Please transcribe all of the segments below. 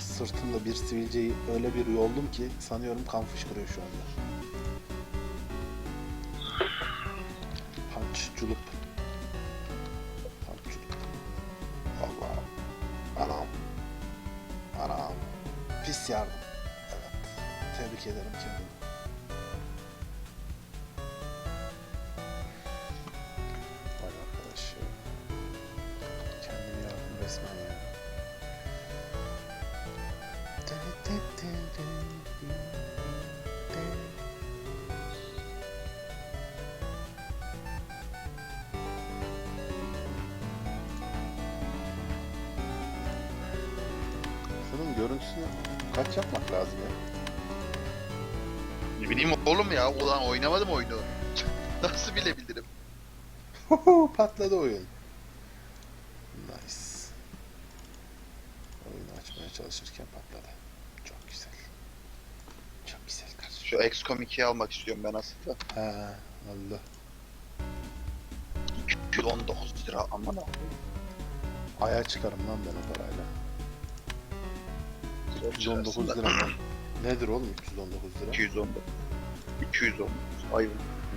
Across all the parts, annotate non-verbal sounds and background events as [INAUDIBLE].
sırtımda bir sivilceyi öyle bir yoldum ki sanıyorum kan fışkırıyor şu anda. Görüntüsünü kaç yapmak lazım ya? Ne bileyim oğlum ya. Ulan oynamadım oyunu. [LAUGHS] Nasıl bilebilirim? Patladı oyun. Nice. Oyunu açmaya çalışırken patladı. Çok güzel. Çok güzel kardeşim. Şu XCOM 2'yi almak istiyorum ben aslında. Ha, Allah. 219 lira aman ha. Aya çıkarım lan ben o parayla. 319 lira? [CLEARS THROAT] Nedir oğlum 319 lira? 219. 219. Ay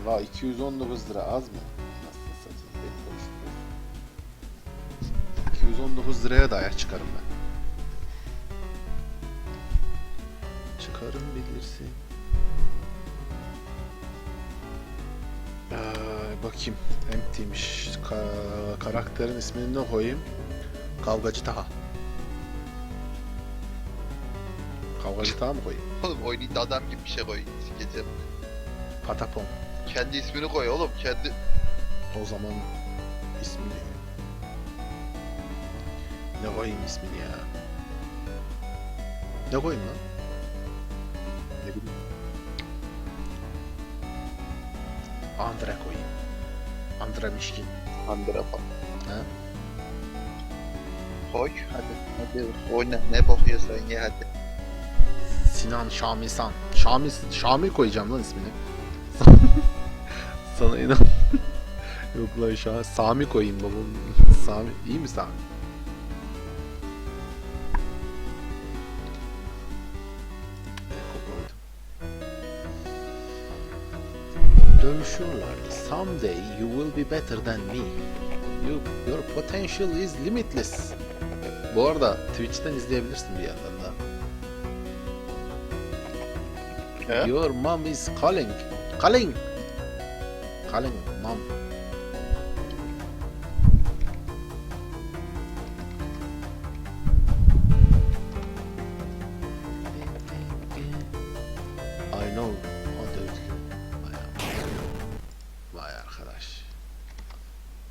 La 219 lira az mı? Nasıl satayım beni konuşturuyorsun. 219 liraya da ayak çıkarım ben. Çıkarım bilirsin. Ee, bakayım. Empty'miş. Ka- karakterin ismini ne koyayım? Kavgacı Taha. Kavgacı Taha mı koyayım? Oğlum oynayın adam gibi bir şey koy. Sikeceğim. Patapon. Kendi ismini koy oğlum. Kendi... O zaman ismini... Ne koyayım ismini ya? Ne koyayım lan? Ne bileyim. Andre koyayım. Andre Mişkin. Andra falan. Ha? Koy hadi. Hadi oyna. Ne bakıyorsan ye hadi. Sinan Şamisan. Şami, Şami koyacağım lan ismini. [LAUGHS] Sana inan. [LAUGHS] Yok lan şu an Sami koyayım babam. Sami. iyi mi Sami? Dövüşüyorlardı. Someday you will be better than me. You, your potential is limitless. Bu arada Twitch'ten izleyebilirsin bir yandan He? Your mom is calling. Calling. Calling mom. I know. O da öyle. Vay, vay arkadaş.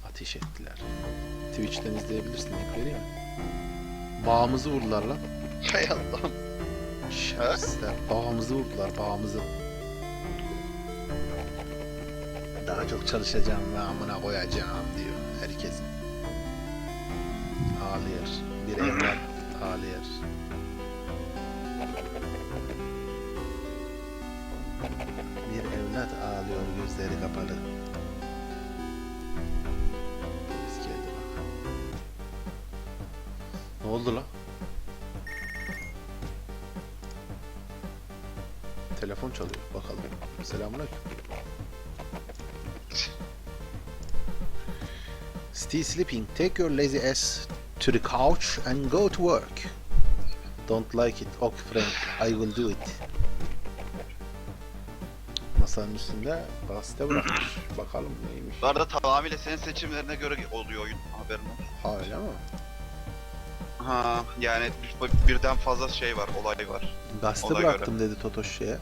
Ateş ettiler. Twitch'ten izleyebilirsin. Link vereyim mi? Bağımızı vurdular lan. Hay Allah'ım. Şerefsizler. Bağımızı vurdular, bağımızı. Daha çok çalışacağım ve amına koyacağım diyor herkes. Ağlıyor. Bir evlat ağlıyor. Bir evlat ağlıyor gözleri kapalı. Ne oldu lan? Telefon çalıyor. Bakalım. Selamünaleyküm. Still sleeping. Take your lazy ass to the couch and go to work. Don't like it. Okay friend. I will do it. Masanın üstünde gazete bırakmış. Bakalım neymiş. Bu arada tamamıyla senin seçimlerine göre oluyor oyun. Haberin olsun. Ha öyle mi? Ha yani bir- birden fazla şey var, olay var. Gazete Ona göre. bıraktım dedi Totoş şeye.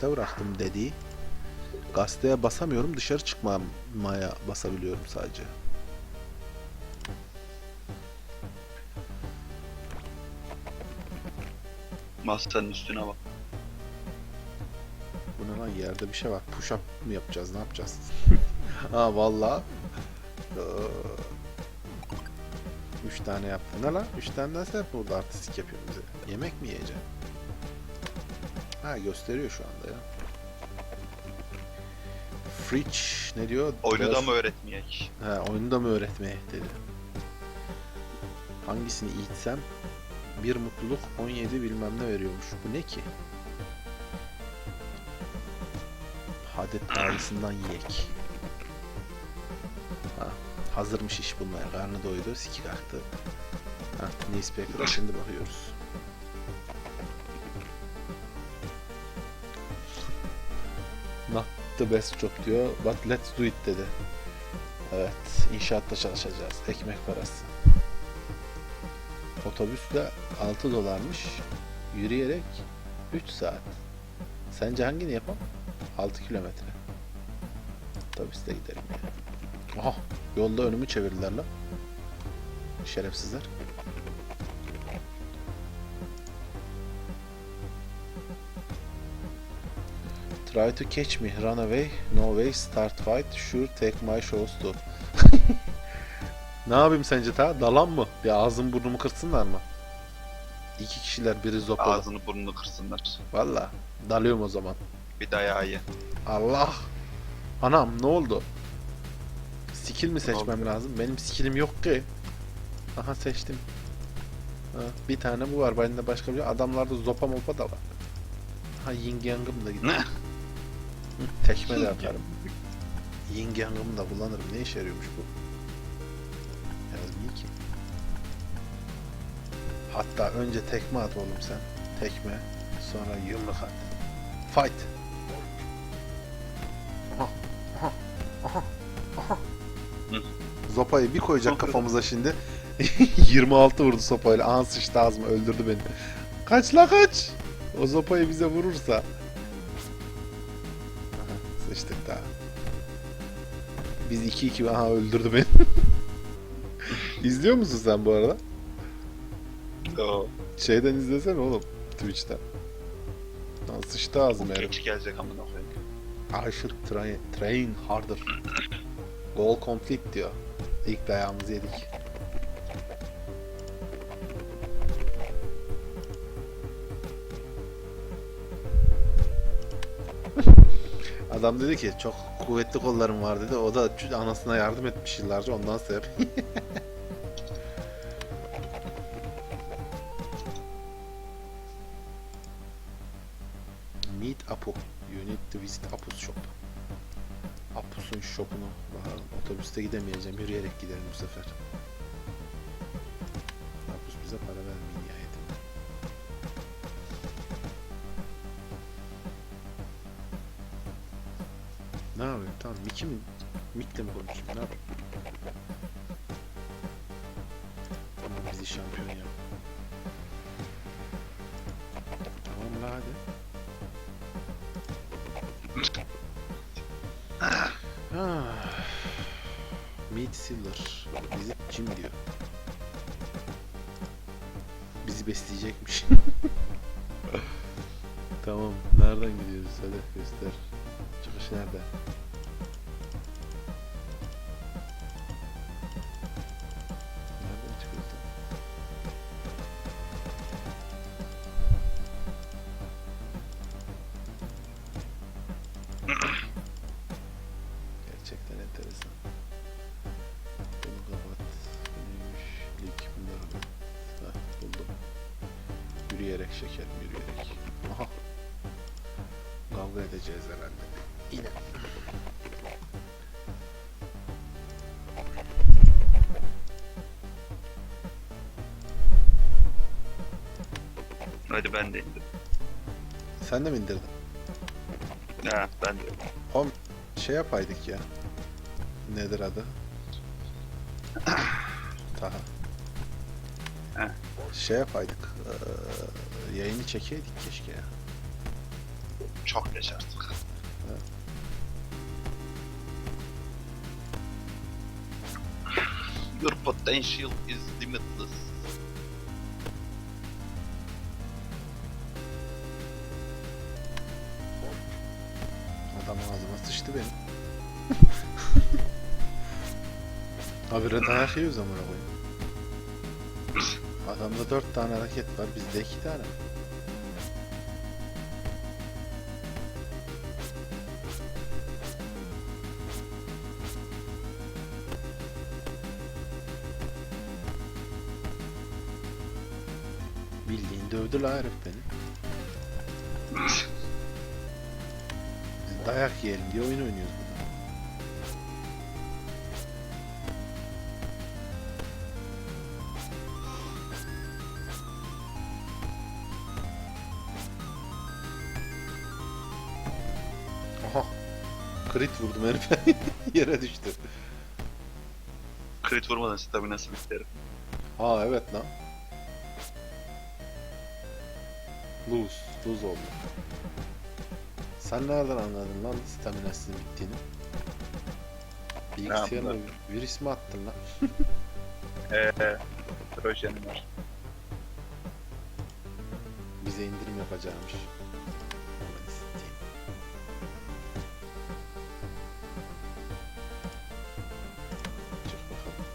Gazete bıraktım dedi. Gazeteye basamıyorum dışarı çıkmamaya basabiliyorum sadece. Masanın üstüne bak. Bu ne lan yerde bir şey var. Push up mı yapacağız ne yapacağız? [LAUGHS] ha valla. Üç tane yaptı. Ne lan? Üç tane nasıl hep burada artistik yapıyor bize? Yemek mi yiyeceğim? Ha gösteriyor şu anda ya. Fridge ne diyor? Oyunu da mı öğretmeyek? He, oyunu da mı öğretmeye dedi. Hangisini eğitsem bir mutluluk 17 bilmem ne veriyormuş. Bu ne ki? Hadi pahalısından yiyek. Ha, hazırmış iş bulmaya. Karnı doydu, siki kalktı. Ha, newspaper'a şimdi bakıyoruz. Not the best job diyor, but let's do it dedi. Evet, inşaatta çalışacağız. Ekmek parası. Otobüsle 6 dolarmış. Yürüyerek 3 saat. Sence hangini yapalım? 6 kilometre. Otobüste gidelim ya. Aha, yolda önümü çevirdiler lan. Şerefsizler. Try to catch me, run away, no way, start fight, sure take my shows too. [LAUGHS] ne yapayım sence ta? Dalan mı? Bir ağzım burnumu kırsınlar mı? İki kişiler biri zopalı. Ağzını burnunu kırsınlar. Valla. Dalıyorum o zaman. Bir dayağı ye. Allah. Anam ne oldu? Skill mi seçmem oldu? lazım? Benim skillim yok ki. Aha seçtim. Ha, bir tane bu var. Bende başka bir Adamlarda zopa mopa da var. Ha yin yangım da gidiyor. Tekme de atarım. Yin yangımı da kullanırım. Ne işe yarıyormuş bu? Yazmıyor ki. Hatta önce tekme at oğlum sen. Tekme. Sonra yumruk at. Fight. Zopayı bir koyacak kafamıza şimdi. [LAUGHS] 26 vurdu sopayla. Aha sıçtı öldürdü beni. Kaç la kaç. O sopayı bize vurursa. Aha, sıçtık daha. Biz 2-2 aha öldürdü beni. [LAUGHS] İzliyor musun sen bu arada? Oo. Şeyden izlesene oğlum. Twitch'ten. Lan sıçtı ağzıma herif. Geç gelecek amına koyayım. I should try, train harder. Goal complete diyor. İlk dayağımızı yedik. Adam dedi ki çok kuvvetli kollarım var dedi. O da anasına yardım etmiş yıllarca ondan sebep. [LAUGHS] Meet Apu. You need to visit Apu's shop. Apus'un shopunu. Bakalım otobüste gidemeyeceğim. Yürüyerek gidelim bu sefer. Apus bize para vermiyor Ne yapayım? Tamam. Mickey mi? Mick'le mi konuşayım? Ne yapayım? Tamam bizi şampiyon yap. Tamam la hadi. Ah. Meat Sealer. Bizi Jim diyor. Bizi besleyecekmiş. [LAUGHS] tamam. Nereden gidiyoruz? Hadi göster. Çıkış nerede? Gerçekten enteresan. Bunu kapat. Neymiş? Lig. Heh, buldum. Yürüyerek şekerim yürüyerek. Aha. Kavga edeceğiz herhalde. Yine. Hadi ben de indim. Sen de mi indirdin? Ha ben de. Oğlum şey yapaydık ya. Nedir adı? Taha. Heh. Şey yapaydık. eee, yayını çekeydik keşke ya. Çok geç artık. Your potential is limitless. Adam ağzıma sıçtı benim. Habire dayak yiyoruz amına koyayım. Adamda dört tane hareket var, bizde iki tane. Dövdü la herif beni. Dayak yiyelim diye oyun oynuyoruz burada. Aha. Crit vurdum herife. [LAUGHS] Yere düştü. Crit vurmadan staminası bitti herif. Aa evet lan. Lose. Lose oldu. Sen nereden anladın lan staminasının bittiğini? Bilgisayarına virüs mü attın lan? [LAUGHS] Eee. Trojan'ın var. Bize indirim yapacakmış. Aman isteyeyim. Çık bakalım.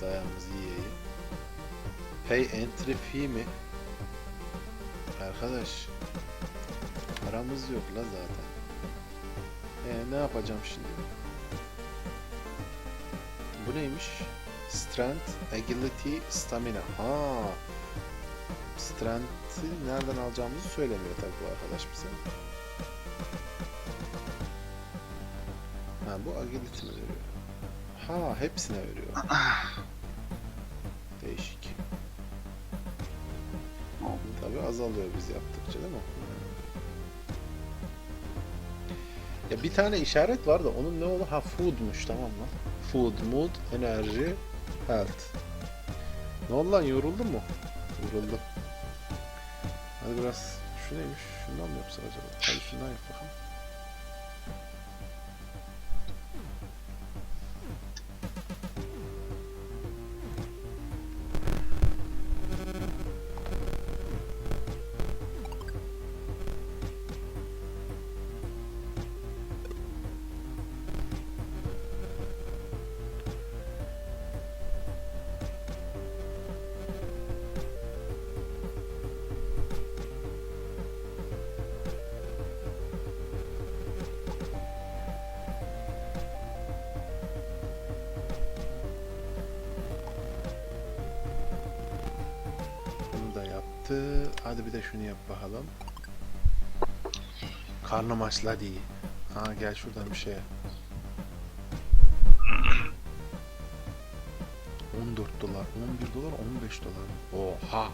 Dayağımızı yiyelim. Pay entry fee mi? Arkadaş. Paramız yok la zaten. E ne yapacağım şimdi? Bu neymiş? Strength, agility, stamina. Ha. Strength'i nereden alacağımızı söylemiyor tabii bu arkadaş bize. Ha bu agility mi veriyor? Ha hepsine veriyor. [LAUGHS] Tabii azalıyor biz yaptıkça değil mi? Ya bir tane işaret var da onun ne oldu? Ha food'muş tamam mı? Food, mood, enerji, health. Ne oldu lan yoruldun mu? Yoruldum. Hadi biraz şu neymiş? Şundan mı yapsak acaba? Hadi şundan yap bakalım. Yaptı. Hadi bir de şunu yap bakalım. Karnım açla diye. Ha gel şuradan bir şey. 14 dolar, 11 dolar, 15 dolar. Oha!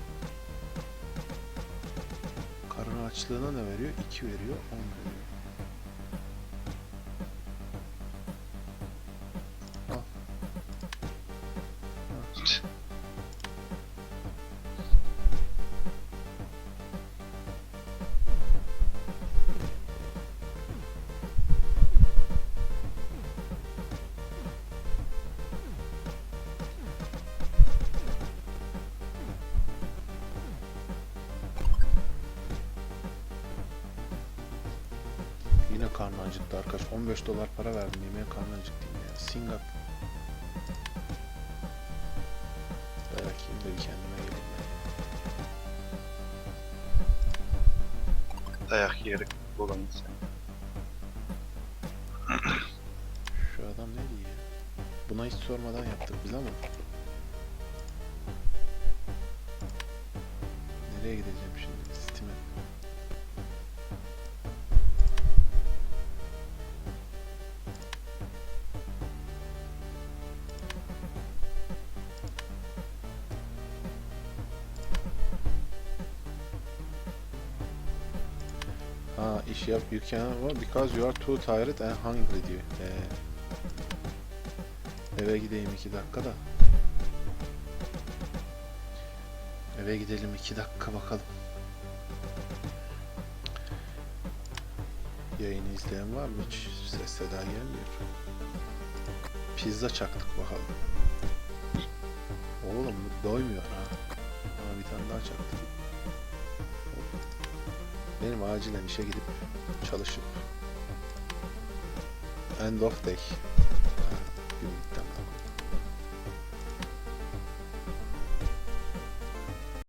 Karın açlığına ne veriyor? 2 veriyor, 10 veriyor. Karnı acıktı arkadaş. 15 dolar para verdim yemeğe karnı acıktım ya. Singap. Dayak yiyeyim de bir kendime geleyim ben. Dayak yiyerek olan insan. Şu adam ne diyor? Buna hiç sormadan yaptık biz ama. Nereye gideceğim şimdi? Yap you can work because you are too tired and hungry diyor. Ee, eve gideyim iki dakika da. Eve gidelim iki dakika bakalım. Yayını izleyen var mı? Hiç ses seda gelmiyor. Pizza çaktık bakalım. Oğlum doymuyor ha. Ama bir tane daha çaktık. Benim acilen işe gidip çalışıp End of day.